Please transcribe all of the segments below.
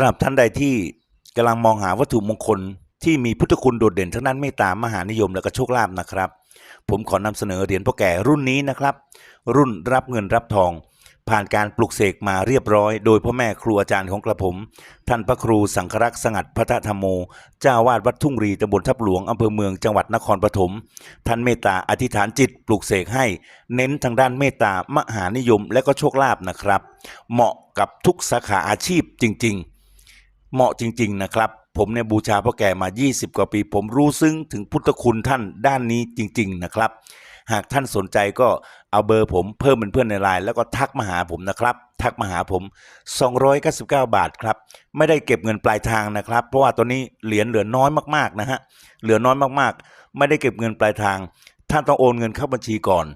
ำหรับท่านใดที่กำลังมองหาวัตถุมงคลที่มีพุทธคุณโดดเด่นทั้งนั้นเมตตามหานิยมและก็โชคลาภนะครับ ผมขอนำเสนอเหรียญพ่อแก่รุ่นนี้นะครับ รุ่นรับเงินรับทอง ผ่านการปลุกเสกมาเรียบร้อย โดยพ่อแม่ครูอาจารย์ของกระผม ท่านพระครูสังครักษ์สงัดพัทธรรมโม เจ้าวาดวัดทุ่งรีตำบลทับหลวงอำเภอเมืองจังหวัดนครปฐมท่านเมตตาอธิษฐานจิตปลุกเสกให้ เน้นทางด้านเมตตามหานิยมและก็โชคลาภนะครับ เหมาะกับทุกสาขาอาชีพจริง ๆ เหมาะจริง ๆ นะครับ ผมเนี่ยบูชาพ่อแก่มา 20 กว่าปี ผมรู้ซึ้งถึงพุทธคุณท่านด้านนี้จริง ๆ นะครับ หากท่านสนใจก็เอาเบอร์ผมเพิ่มเป็นเพื่อนในไลน์แล้วก็ทักมาหาผมนะครับ ทักมาหาผม 299 บาทครับ ไม่ได้เก็บเงินปลายทางนะครับ เพราะว่าตัวนี้เหรียญเหลือน้อยมากๆนะฮะเหลือน้อยมากๆ ไม่ได้เก็บเงินปลายทาง ท่านต้องโอนเงินเข้าบัญชีก่อน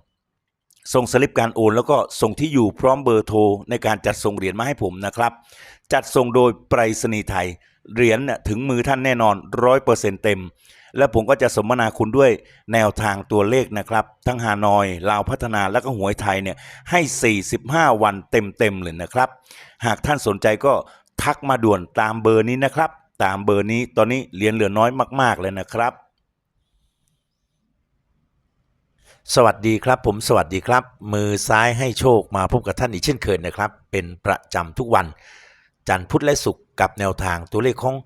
ส่งสลิปการโอนแล้วก็ส่งที่อยู่พร้อมเบอร์โทรในการจัดส่งเหรียญมาให้ผมนะครับ จัดส่งโดยไปรษณีย์ไทย เหรียญถึงมือท่านแน่นอนร้อยเปอร์เซ็นเต็ม และผมก็จะสมนาคุณด้วยแนวทางตัวเลขนะครับ ทั้งฮานอยลาวพัฒนาและก็หวยไทยเนี่ยให้ 45 วันเต็มๆเลยนะครับ หากท่านสนใจก็ทักมาด่วนตามเบอร์นี้นะครับ ตามเบอร์นี้ตอนนี้เหรียญเหลือน้อยมากๆเลยนะครับสวัสดีครับผมสวัสดีครับ มือซ้ายให้โชคมาพบกับท่านอีกเช่นเคยนะครับ เป็นประจำทุกวัน จันทร์พุธและศุกร์กับแนวทางตัวเลขของ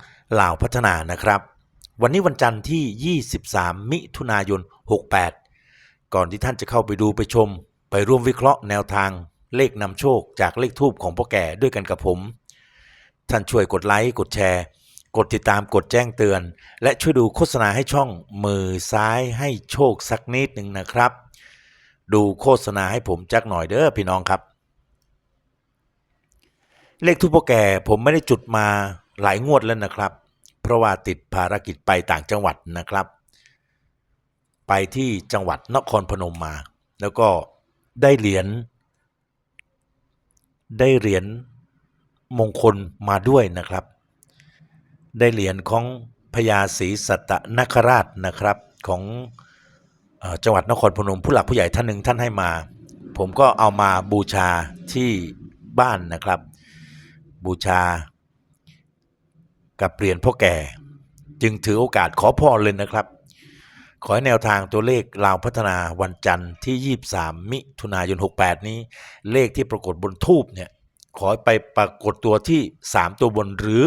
ลาวพัฒนานะครับ วันนี้วันจันทร์ที่ 23 มิถุนายน 68 ก่อนที่ท่านจะเข้าไปดูไปชม ไปร่วมวิเคราะห์แนวทางเลขนำโชคจากเลขทูบของพ่อแก่ด้วยกันกับผม ท่านช่วยกดไลค์กดแชร์ กดติดตามกดแจ้งเตือน และช่วยดูโฆษณาให้ช่องมือซ้ายให้โชคสักนิดหนึ่งนะครับ ดูโฆษณาให้ผมจักหน่อยเด้อพี่น้องครับ เลขทุบพ่อแก่ผมไม่ได้จุดมาหลายงวดแล้วนะครับ เพราะว่าติดภารกิจไปต่างจังหวัดนะครับ ไปที่จังหวัดนครพนมมา แล้วก็ได้เหรียญได้เหรียญมงคลมาด้วยนะครับ ได้เหรียญของพญาศรีสัตนคราชนะครับของอจังหวัดนครพนมผู้หลักผู้ใหญ่ท่านหนึ่งท่านให้มา ผมก็เอามาบูชาที่บ้านนะครับ บูชา กับเหรียญพ่อแก่ จึงถือโอกาสขอพรเลยนะครับ ขอให้แนวทางตัวเลขลาวพัฒนาวันจันทร์ที่ 23 มิถุนายน 68 นี้ เลขที่ปรากฏบนทูบเนี่ย ขอไปปรากฏตัวที่ 3 ตัวบนหรือ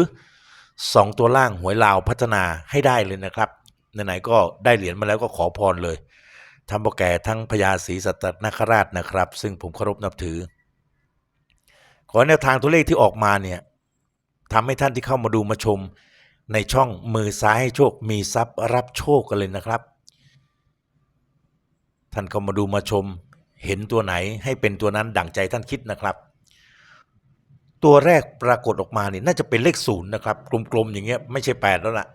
2 ตัวล่างหวยลาวพัฒนาให้ได้เลยนะครับไหนๆก็ได้เหรียญมาแล้วก็ขอพรเลยทั้งพ่อแก่ทั้งพญาศรีสัตนคราชนะครับ ซึ่งผมเคารพนับถือ ขอแนวทางตัวเลขที่ออกมาเนี่ยทำให้ท่านที่เข้ามาดูมาชมในช่องมือซ้ายให้โชคมีทรัพย์รับโชคกันเลยนะครับ ท่านเข้ามาดูมาชม เห็นตัวไหนให้เป็นตัวนั้นดั่งใจท่านคิดนะครับ ตัวแรกปรากฏออกมาเนี่ยน่าจะเป็นเลขศูนย์นะครับกลมๆอย่างเงี้ยไม่ใช่แปดแล้วล่ะ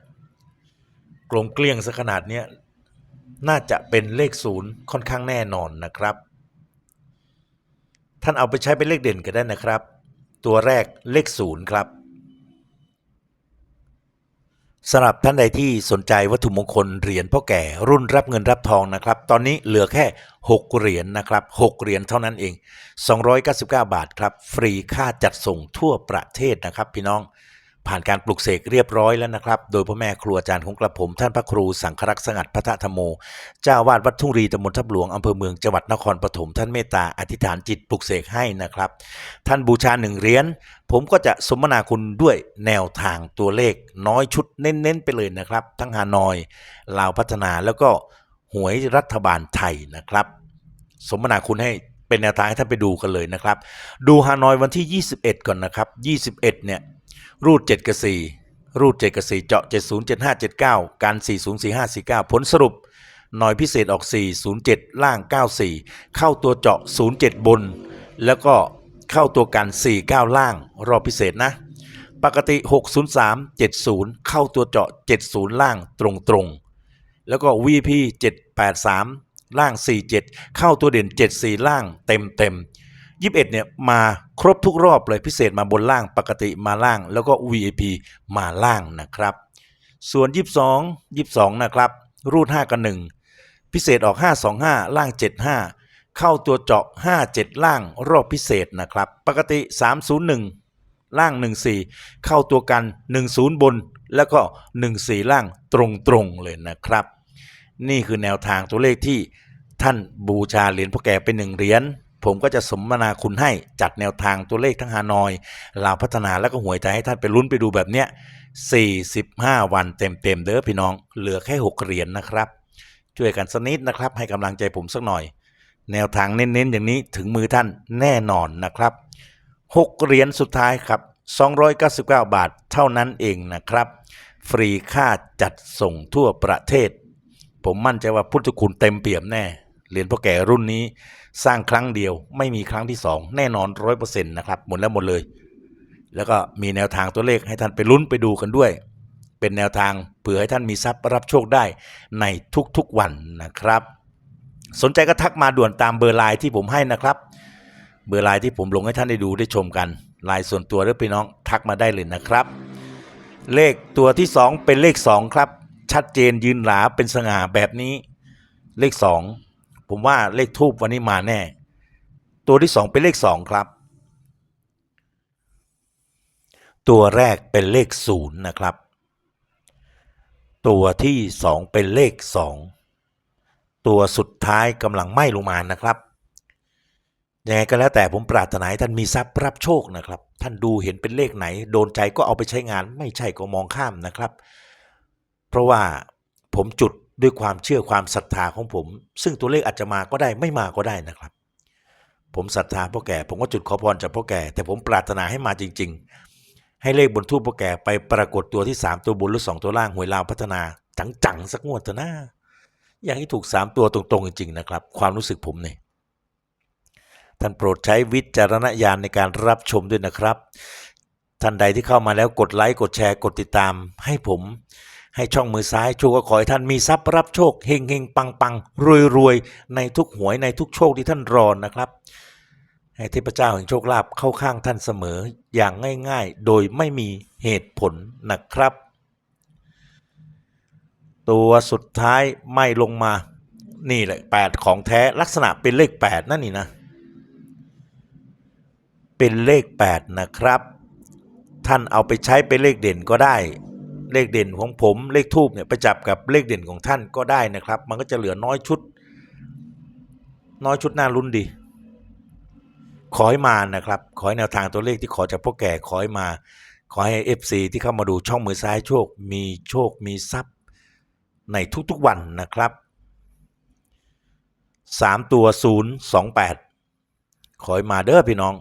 กลมเกลี้ยงซะขนาดเนี้ยน่าจะเป็นเลขศูนย์ค่อนข้างแน่นอนนะครับ ท่านเอาไปใช้เป็นเลขเด่นก็ได้นะครับ ตัวแรกเลขศูนย์ครับสำหรับท่านใดที่สนใจวัตถุมงคลเหรียญพ่อแก่รุ่นรับเงินรับทองนะครับ ตอนนี้เหลือแค่ 6 เหรียญนะครับ 6 เหรียญเท่านั้นเอง 299 บาทครับ ฟรีค่าจัดส่งทั่วประเทศนะครับพี่น้อง ผ่านการปลุกเสกเรียบร้อยแล้วนะครับ โดยพ่อแม่ครูอาจารย์ของกระผม ท่านพระครูสังครักษ์สงัดพัทธรรมโม เจ้าวาดวัดทุ่งรีตำบลทับหลวงอำเภอเมืองจังหวัดนครปฐมท่านเมตตาอธิษฐานจิตปลุกเสกให้นะครับ ท่านบูชาหนึ่งเหรียญผมก็จะสมนาคุณด้วยแนวทางตัวเลขน้อยชุดเน้นๆไปเลยนะครับ ทั้งฮานอยลาวพัฒนาแล้วก็หวยรัฐบาลไทยนะครับ สมนาคุณให้เป็นแนวทางให้ท่านไปดูกันเลยนะครับ ดูฮานอยวันที่ 21 ก่อนนะครับ 21 เนี่ย รูด 7 กับ 4 รูด 7 กับ 4 เจาะ 70 75 79 การ 40 45 49 ผลสรุป หน่อยพิเศษออก 407 ล่าง 94 เข้าตัวเจาะ 07 บน แล้วก็เข้าตัวกัน 49 ล่าง รอบพิเศษนะ ปกติ 603 70 เข้าตัวเจาะ 70 ล่างตรงๆแล้วก็ VP 783 ล่าง 47 เข้าตัวเด่น 74 ล่างเต็มเต็ม 21เนี่ยมาครบทุกรอบเลยพิเศษมาบนล่างปกติมาล่าง แล้วก็ VIP มาล่างนะครับ ส่วน 22 22 นะครับ รูด 5 กับ 1 พิเศษออก 525 ล่าง 75 เข้าตัวเจาะ 57 ล่างรอบพิเศษนะครับ ปกติ 301 ล่าง 14 เข้าตัวกัน 10 บน แล้วก็ 14 ล่างตรงๆเลยนะครับ นี่คือแนวทางตัวเลขที่ท่านบูชาเหรียญพ่อแก่เป็นหนึ่งเหรียญ ผมก็จะสมนาคุณให้จัดแนวทางตัวเลขทั้งฮานอยลาวพัฒนาแล้วก็หวยใจให้ท่านไปลุ้นไปดูแบบเนี้ย45 วันเต็มๆเด้อพี่น้อง เหลือแค่6เหรียญนะครับ ช่วยกันสักนิดนะครับ ให้กำลังใจผมสักหน่อย แนวทางเน้นๆอย่างนี้ถึงมือท่านแน่นอนนะครับ6เหรียญสุดท้ายครับ299 บาทเท่านั้นเองนะครับ ฟรีค่าจัดส่งทั่วประเทศ ผมมั่นใจว่าพุทธคุณเต็มเปี่ยมแน่ เหรียญพ่อแก่รุ่นนี้สร้างครั้งเดียวไม่มีครั้งที่ 2 แน่นอนร้อยเปอร์เซ็นต์นะครับหมดแล้วหมดเลย แล้วก็มีแนวทางตัวเลขให้ท่านไปลุ้นไปดูกันด้วย เป็นแนวทางเผื่อให้ท่านมีทรัพย์รับโชคได้ในทุกๆวันนะครับ สนใจก็ทักมาด่วนตามเบอร์ไลน์ที่ผมให้นะครับ เบอร์ไลน์ที่ผมลงให้ท่านได้ดูได้ชมกันไลน์ส่วนตัวหรือพี่น้องทักมาได้เลยนะครับ เลขตัวที่ 2 เป็นเลข 2 ครับ ชัดเจนยืนหลาเป็นสง่าแบบนี้เลข 2 ผมว่าเลขทูบวันนี้มาแน่ ตัวที่2เป็นเลข2ครับ ตัวแรกเป็นเลข0นย์นะครับ ตัวที่2เป็นเลข2ตัวสุดท้ายกำลังไหม้ลงมานะครับยังไงก็แล้วแต่ผมปรารถนาให้ท่านมีทรัพย์รับโชคนะครับ ท่านดูเห็นเป็นเลขไหน โดนใจก็เอาไปใช้งานไม่ใช่ก็มองข้ามนะครับ เพราะว่าผมจุด ด้วยความเชื่อความศรัทธาของผม ซึ่งตัวเลขอาจจะมาก็ได้ไม่มาก็ได้นะครับ ผมศรัทธาพ่อแก่ ผมก็จุดขอพรจากพ่อแก่ แต่ผมปรารถนาให้มาจริง ๆ ให้เลขบนทูปพ่อแก่ไปปรากฏตัวที่ 3 ตัวบนหรือ 2 ตัวล่างหวยลาวพัฒนาจังๆสักงวดเถอะนะอยากให้ถูก 3 ตัวตรงๆจริงๆนะครับ ความรู้สึกผมเนี่ยท่านโปรดใช้วิจารณญาณในการรับชมด้วยนะครับ ท่านใดที่เข้ามาแล้วกดไลค์กดแชร์กดติดตามให้ผม ให้ช่องมือซ้ายชคก็ขอให้ท่านมีทรัพย์รับโชคเฮงเฮงปังปังรวยรวยในทุกหวยในทุกโชคที่ท่านรอนะครับ ให้เทพเจ้าแห่งโชคลาภเข้าข้างท่านเสมออย่างง่าย ๆ โดยไม่มีเหตุผลนะครับ ตัวสุดท้ายไม่ลงมานี่แหละ 8 ของแท้ลักษณะเป็นเลข 8 นั่นนี่นะ เป็นเลข 8 นะครับ ท่านเอาไปใช้เป็นเลขเด่นก็ได้ เลขเด่นของผมเลขทูบเนี่ยไปจับกับเลขเด่นของท่านก็ได้นะครับ มันก็จะเหลือน้อยชุด น้อยชุดน่าลุ้นดี ขอให้มานะครับ ขอให้แนวทางตัวเลขที่ขอจากพ่อแก่ขอให้มา ขอให้ FC ที่เข้ามาดูช่องมือซ้ายโชค มีโชคมีทรัพย์ ในทุกๆวันนะครับ3ตัว0 2 8ขอให้มาเด้อพี่น้อง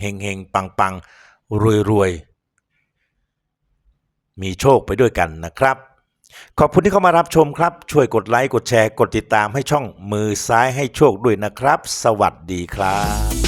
เฮงเฮงปังปังรวยรวย มีโชคไปด้วยกันนะครับ ขอบคุณที่เข้ามารับชมครับ ช่วยกดไลค์กดแชร์กดติดตามให้ช่องมือซ้ายให้โชคด้วยนะครับ สวัสดีครับ